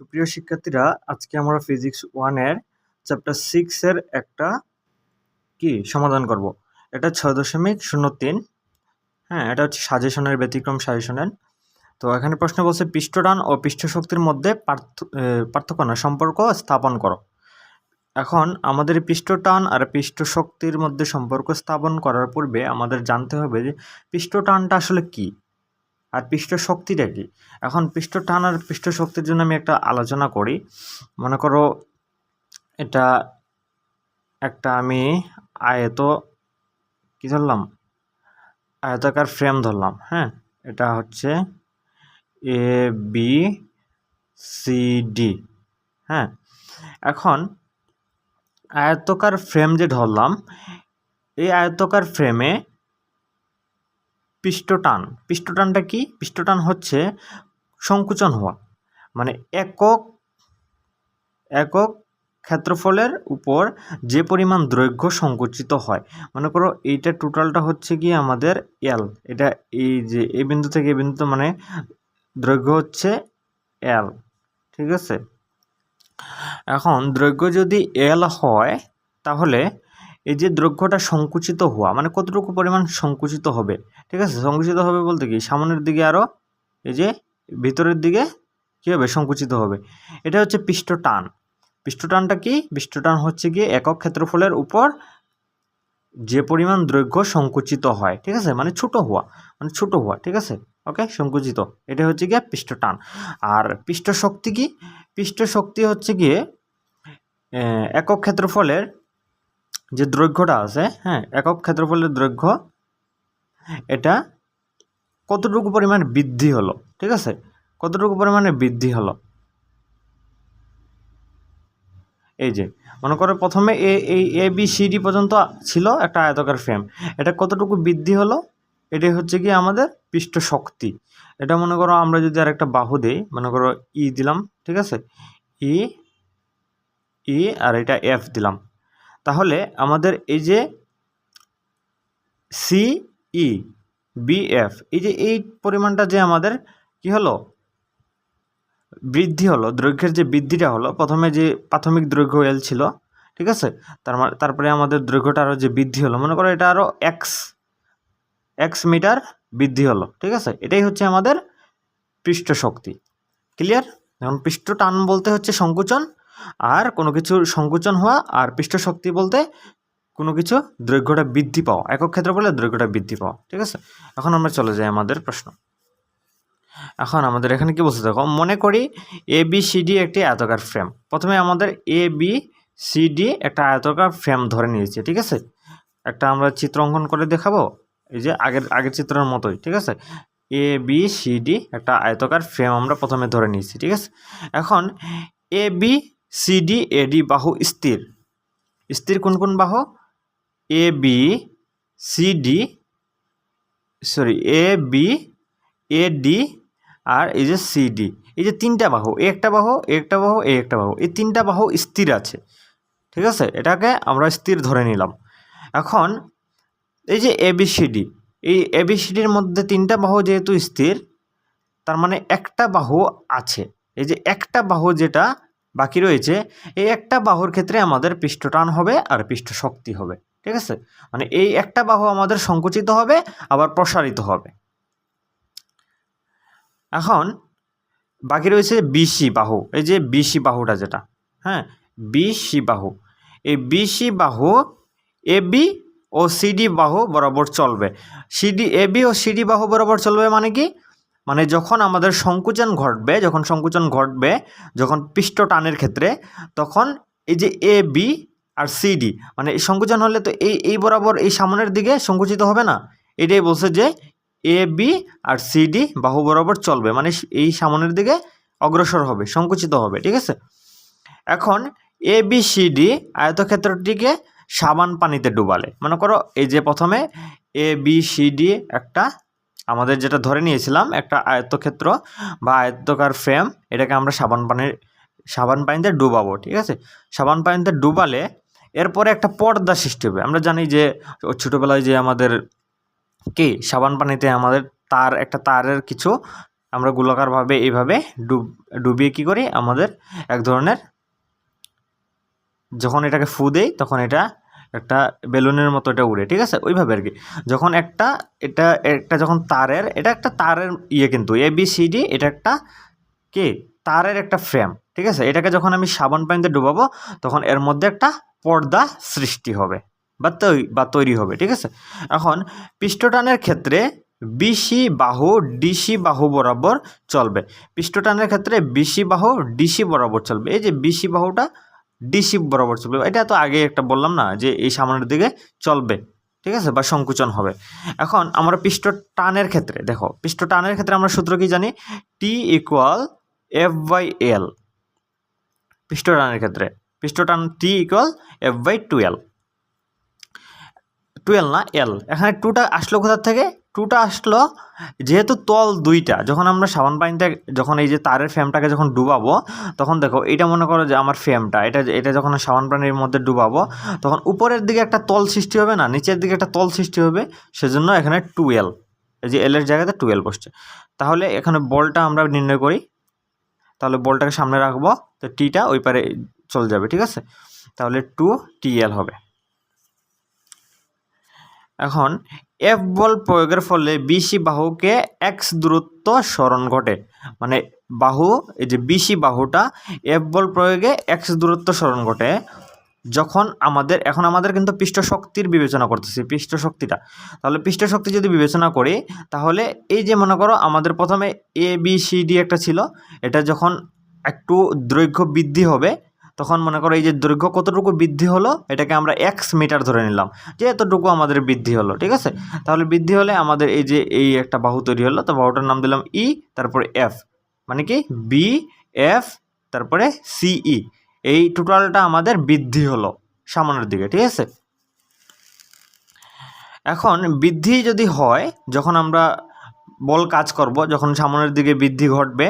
তো প্রিয় শিক্ষার্থীরা, আজকে আমরা ফিজিক্স ওয়ানের চ্যাপ্টার সিক্সের একটা কি সমাধান করব। এটা ছয় দশমিক শূন্য তিন। হ্যাঁ এটা হচ্ছে সাজেশনের ব্যতিক্রম সাজেশনের। তো এখানে প্রশ্ন বলছে, পৃষ্ঠটান ও পৃষ্ঠ শক্তির মধ্যে পার্থ- পার্থক্য না, সম্পর্ক স্থাপন করো। এখন আমাদের পৃষ্ঠটান আর পৃষ্ঠ শক্তির মধ্যে সম্পর্ক স্থাপন করার পূর্বে আমাদের জানতে হবে যে পৃষ্ঠটানটা আসলে কি। আর পৃষ্ঠ শক্তিটা কি? এখন পৃষ্ঠ টান আর পৃষ্ঠ শক্তির জন্য আমি একটা আলোচনা করি। মনে করো এটা একটা আমি আয়ত কি ধরলাম? আয়তাকার ফ্রেম ধরলাম হ্যাঁ? এটা হচ্ছে এ বি সি ডি হ্যাঁ? এখন আয়তকার ফ্রেম যে ধরলাম, এই আয়তকার ফ্রেমে পৃষ্ঠটান পৃষ্ঠটানটা কি? পৃষ্ঠটান হচ্ছে সংকুচন হওয়া। মানে একক একক ক্ষেত্রফলের উপর যে পরিমাণ দৈর্ঘ্য সংকুচিত হয়। মনে করো এইটা টোটালটা হচ্ছে কি আমাদের এল এটা এই যে এই বিন্দু থেকে এই বিন্দু মানে দৈর্ঘ্য হচ্ছে এল ঠিক আছে? এখন দৈর্ঘ্য যদি এল হয়, তাহলে এই যে দ্রব্যটা সংকুচিত হওয়া মানে কতটুকু পরিমাণ সংকুচিত হবে, ঠিক আছে? সংকুচিত হবে বলতে কি? সামনের দিকে আরও এই যে ভিতরের দিকে কী হবে? সংকুচিত হবে। এটা হচ্ছে পৃষ্ঠটান। পৃষ্ঠটানটা কি? পৃষ্ঠটান হচ্ছে গিয়ে একক ক্ষেত্রফলের উপর যে পরিমাণ দৈর্ঘ্য সংকুচিত হয়, ঠিক আছে? মানে ছোট হওয়া মানে ছোট হওয়া, ঠিক আছে? ওকে সংকুচিত। এটা হচ্ছে গিয়ে পৃষ্ঠটান। আর পৃষ্ঠ শক্তি কি? পৃষ্ঠ শক্তি হচ্ছে গিয়ে একক ক্ষেত্রফলের যে দৈর্ঘ্যটা আছে হ্যাঁ একক ক্ষেত্রফলের দৈর্ঘ্য এটা কতটুকু পরিমাণ বৃদ্ধি হলো, ঠিক আছে? কতটুকু পরিমাণে বৃদ্ধি হলো? এই যে, মনে করো প্রথমে এ এই এ, বি, সি, ডি পর্যন্ত ছিল একটা আয়তকার ফ্রেম। এটা কতটুকু বৃদ্ধি হলো? এটাই হচ্ছে কি আমাদের পৃষ্ঠ শক্তি এটা মনে করো আমরা যদি আর একটা বাহু দিই, মনে করো ই দিলাম, ঠিক আছে? ই ই, আর এটা এফ দিলাম। তাহলে আমাদের এই যে সি ই বি এফ এই যে এই পরিমাণটা যে আমাদের কি হলো? বৃদ্ধি হলো, দৈর্ঘ্যের যে বৃদ্ধিটা হলো, প্রথমে যে প্রাথমিক দৈর্ঘ্য এল ছিল, ঠিক আছে? তার মা- তারপরে আমাদের দৈর্ঘ্যটা আরও যে বৃদ্ধি হলো, মনে করো এটা আরও এক্স এক্স মিটার বৃদ্ধি হলো, ঠিক আছে? এটাই হচ্ছে আমাদের পৃষ্ঠ শক্তি ক্লিয়ার এখন পৃষ্ঠ টান বলতে হচ্ছে সংকুচন আর কোনো কিছুর সংকুচন হওয়া আর পৃষ্ঠ শক্তি বলতে কোনো কিছু দৈর্ঘ্যটা বৃদ্ধি পাওয়া। একক ক্ষেত্র বলে দৈর্ঘ্যটা বৃদ্ধি পাওয়া, ঠিক আছে? এখন আমরা চলে যাই আমাদের প্রশ্ন। এখন আমাদের এখানে কি বলতে দেখো, মনে করি এ বি সি ডি একটি আয়তকার ফ্রেম প্রথমে আমাদের এ বি সি ডি একটা আয়তকার ফ্রেম ধরে নিয়েছে, ঠিক আছে? একটা আমরা চিত্র অঙ্কন করে দেখাবো, এই যে আগের আগের চিত্রের মতোই, ঠিক আছে? এ বি সি ডি একটা আয়তকার ফ্রেম আমরা প্রথমে ধরে নিয়েছি, ঠিক আছে? এখন A B C D A D বাহু স্থির। স্থির কোন কোন বাহু? A B C D sorry A B A D আর এই যে সি ডি এই যে তিনটা বাহু একটা বাহু একটা বাহু, এ একটা বাহু, এই তিনটা বাহু স্থির আছে। ঠিক আছে? এটাকে আমরা স্থির ধরে নিলাম। এখন এই যে এবিসিডি এই এবিসিডির মধ্যে তিনটা বাহু যেহেতু স্থির, তার মানে একটা বাহু আছে। এই যে একটা বাহু যেটা বাকি রয়েছে, এই একটা বাহুর ক্ষেত্রে আমাদের পৃষ্ঠটান হবে আর পৃষ্ঠ শক্তি হবে, ঠিক আছে? মানে এই একটা বাহু আমাদের সংকুচিত হবে, আবার প্রসারিত হবে। এখন বাকি রয়েছে বিসি বাহু, এই যে বিসি বাহুটা যেটা হ্যাঁ? বিসি বাহু, এই বিসি বাহু এ বি ও সিডি বাহু বরাবর চলবে। সিডি এ বি ও সিডি বাহু বরাবর চলবে মানে কি? মানে যখন আমাদের সংকুচন ঘটবে, যখন সংকুচন ঘটবে, যখন পৃষ্ঠ টানের ক্ষেত্রে, তখন এই যে এ বি আর সিডি মানে সংকুচন হলে তো এই এই বরাবর এই সামনের দিকে সংকুচিত হবে না। এটাই বলছে যে এ বি আর সিডি বাহু বরাবর চলবে মানে এই সামনের দিকে অগ্রসর হবে, সংকুচিত হবে, ঠিক আছে? এখন এ বি সি ডি আয়তক্ষেত্রটিকে সাবান পানিতে ডুবালে। মনে করো এই যে প্রথমে এ বি সি ডি একটা আমাদের যেটা ধরে নিয়েছিলাম, একটা আয়ত্তক্ষেত্র বা আয়ত্তকার ফ্রেম, এটাকে আমরা সাবান পানির, সাবান পানিতে ডুবাবো, ঠিক আছে? সাবান পানিতে ডুবালে এরপরে একটা পর্দা সৃষ্টি হবে। আমরা জানি যে ছোটোবেলায় যে আমাদের কি, সাবান পানিতে আমাদের তার, একটা তারের কিছু আমরা গোলাকারভাবে এইভাবে ডুব, ডুবিয়ে কী করি? আমাদের এক ধরনের যখন এটাকে ফু দেই, তখন এটা একটা বেলুনের মতো এটা উড়ে, ঠিক আছে? ওইভাবে আর কি যখন একটা, এটা, একটা যখন তারের, এটা একটা তারের ইয়ে কিন্তু এ বি সি ডি এটা একটা কি? তারের একটা ফ্রেম ঠিক আছে? এটাকে যখন আমি সাবান পানিতে ডুবাবো, তখন এর মধ্যে একটা পর্দা সৃষ্টি হবে বা তৈরি বা তৈরি হবে, ঠিক আছে? এখন পৃষ্ঠটানের ক্ষেত্রে বিসি বাহু ডিসি বাহু বরাবর চলবে। পৃষ্ঠটানের ক্ষেত্রে বিসি বাহু ডিসি বরাবর চলবে। এই যে বিসি বাহুটা ডিসি বরাবর চলবে। এটা তো আগে একটা বললাম না যে এই সামনের দিকে চলবে, ঠিক আছে? বা সংকুচন হবে। এখন আমরা পৃষ্ঠ টানের ক্ষেত্রে, দেখো, পৃষ্ঠ টানের ক্ষেত্রে আমরা সূত্র কি জানি? T equal F by L পৃষ্ঠ টানের ক্ষেত্রে, পৃষ্ঠ টান T equal F by twelve twelve না এল এখানে টুটা আসলো কোথার থেকে? টুটা আসলো, যেহেতু তল দুইটা, যখন আমরা সাবান পানিতে যখন এই যে তারের ফ্রেমটাকে যখন ডুবাবো, তখন দেখো এটা মনে করো যে আমার ফ্রেমটা, এটা এটা যখন সাবান পানির মধ্যে ডুবাবো, তখন উপরের দিকে একটা তল সৃষ্টি হবে না, নিচের দিকে একটা তল সৃষ্টি হবে, সেজন্য এখানে টুয়েলভ এই যে এলের জায়গাতে টুয়েলভ বসছে। তাহলে এখানে বলটা আমরা নির্ণয় করি, তাহলে বলটাকে সামনে রাখব, তো টিটা ওই পারে চলে যাবে, ঠিক আছে? তাহলে টু টিএল হবে। এখন এফ বল প্রয়োগের ফলে বিসি বাহুকে এক্স দূরত্ব স্মরণ ঘটে। মানে বাহু, এই যে বিসি বাহুটা এফ বল প্রয়োগে এক্স দূরত্ব স্মরণ ঘটে যখন আমাদের, এখন আমাদের কিন্তু পৃষ্ঠ শক্তির বিবেচনা করতেছি পৃষ্ঠ শক্তিটা তাহলে পৃষ্ঠ শক্তি যদি বিবেচনা করি, তাহলে এই যে মনে করো আমাদের প্রথমে এ বি সি ডি একটা ছিল, এটা যখন একটু দৈর্ঘ্য বৃদ্ধি হবে তখন মনে করো এই যে দৈর্ঘ্য কতটুকু বৃদ্ধি হলো, এটাকে আমরা এক্স মিটার ধরে নিলাম। যে এতটুকু আমাদের বৃদ্ধি হলো, ঠিক আছে? তাহলে বৃদ্ধি হলে আমাদের এই যে এই একটা বাহু তৈরি হলো, তো বাহুটার নাম দিলাম ই তারপরে এফ মানে কি? বি এফ তারপরে সিই এই টোটালটা আমাদের বৃদ্ধি হলো সামনের দিকে, ঠিক আছে? এখন বৃদ্ধি যদি হয়, যখন আমরা বল কাজ করব, যখন সামনের দিকে বৃদ্ধি ঘটবে,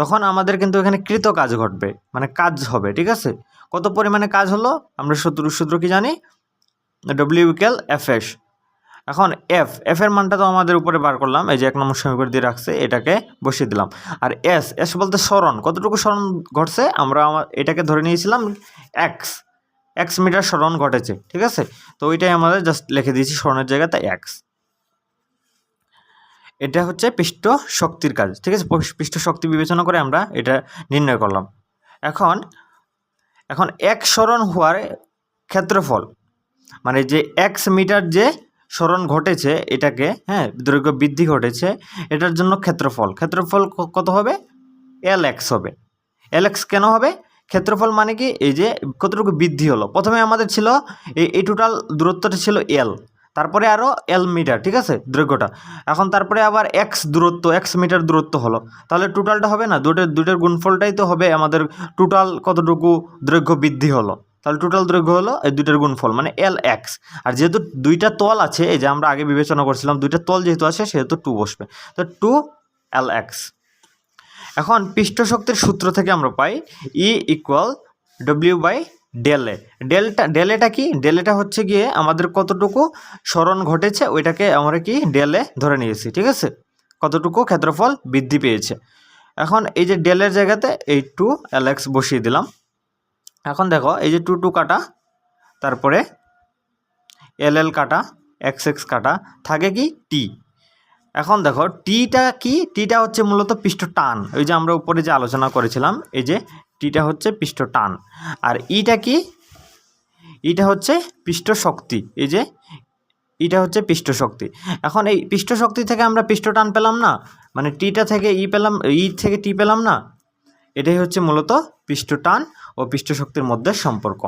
তখন আমাদের কিন্তু এখানে কৃত কাজ ঘটবে মানে কাজ হবে, ঠিক আছে? কত পরিমাণে কাজ হলো? আমরা সূত্র সূত্র কি জানি? ডব্লিউ ইকুয়াল এফ এস এখন এফ এফ এর মানটা তো আমাদের উপরে বার করলাম, এই যে এক নম্বর সমীকরণ দিয়ে রাখছে, এটাকে বসিয়ে দিলাম। আর এস এস বলতে স্মরণ, কতটুকু স্মরণ ঘটছে? আমরা আমার এটাকে ধরে নিয়েছিলাম এক্স এক্স মিটার স্মরণ ঘটেছে, ঠিক আছে? তো ওইটাই আমাদের জাস্ট লিখে দিয়েছি স্মরণের জায়গাতে এক্স এটা হচ্ছে পৃষ্ঠ শক্তির কাজ, ঠিক আছে? পৃষ্ঠ শক্তি বিবেচনা করে আমরা এটা নির্ণয় করলাম। এখন এখন এক স্মরণ হওয়ার ক্ষেত্রফল মানে যে এক্স মিটার যে স্মরণ ঘটেছে এটাকে হ্যাঁ দৈর্ঘ্য বৃদ্ধি ঘটেছে, এটার জন্য ক্ষেত্রফল। ক্ষেত্রফল কত হবে? এল এক্স হবে। এল এক্স কেন হবে? ক্ষেত্রফল মানে কি? এই যে কতটুকু বৃদ্ধি হলো? প্রথমে আমাদের ছিল, এই টোটাল দূরত্বটা ছিল এল। তারপরে আরও এল মিটার ঠিক আছে? দৈর্ঘ্যটা। এখন তারপরে আবার এক্স দূরত্ব এক্স মিটার দূরত্ব হলো। তাহলে টোটালটা হবে না? দুটোর দুটোর গুণফলটাই তো হবে আমাদের টোটাল কতটুকু দৈর্ঘ্য বৃদ্ধি হলো। তাহলে টোটাল দৈর্ঘ্য হলো এই দুইটার গুণফল মানে এল এক্স আর যেহেতু দুইটা তল আছে, এই যে আমরা আগে বিবেচনা করছিলাম, দুইটা তল যেহেতু আছে, সেহেতু টু বসবে। তো টু এল এক্স এখন পৃষ্ঠশক্তির সূত্র থেকে আমরা পাই E equal W by del. Delta, delta কি? ডেলেটা হচ্ছে গিয়ে আমাদের কতটুকু স্মরণ ঘটেছে ওইটাকে আমরা কি ডেলে ধরে নিয়েছি, ঠিক আছে? কতটুকু ক্ষেত্রফল বৃদ্ধি পেয়েছে। এখন এই যে ডেলের জায়গাতে এই টু অ্যালেক্স বসিয়ে দিলাম। এখন দেখো, এই যে টু টু কাটা, তারপরে এল এল কাটা, এক্স এক্স কাটা, থাকে কি টি এখন দেখো টিটা কি? টিটা হচ্ছে মূলত পৃষ্ঠ টান ওই যে আমরা উপরে যে আলোচনা করেছিলাম, এই যে টিটা হচ্ছে পৃষ্ঠ টান। আর ইটা কি? ইটা হচ্ছে পৃষ্ঠ শক্তি। এই যে, ইটা হচ্ছে পৃষ্ঠ শক্তি। এখন এই পৃষ্ঠ শক্তি থেকে আমরা পৃষ্ঠ টান পেলাম না? মানে টিটা থেকে ই পেলাম, ই থেকে টি পেলাম না? এটাই হচ্ছে মূলত পৃষ্ঠ টান ও পৃষ্ঠ শক্তির মধ্যে সম্পর্ক।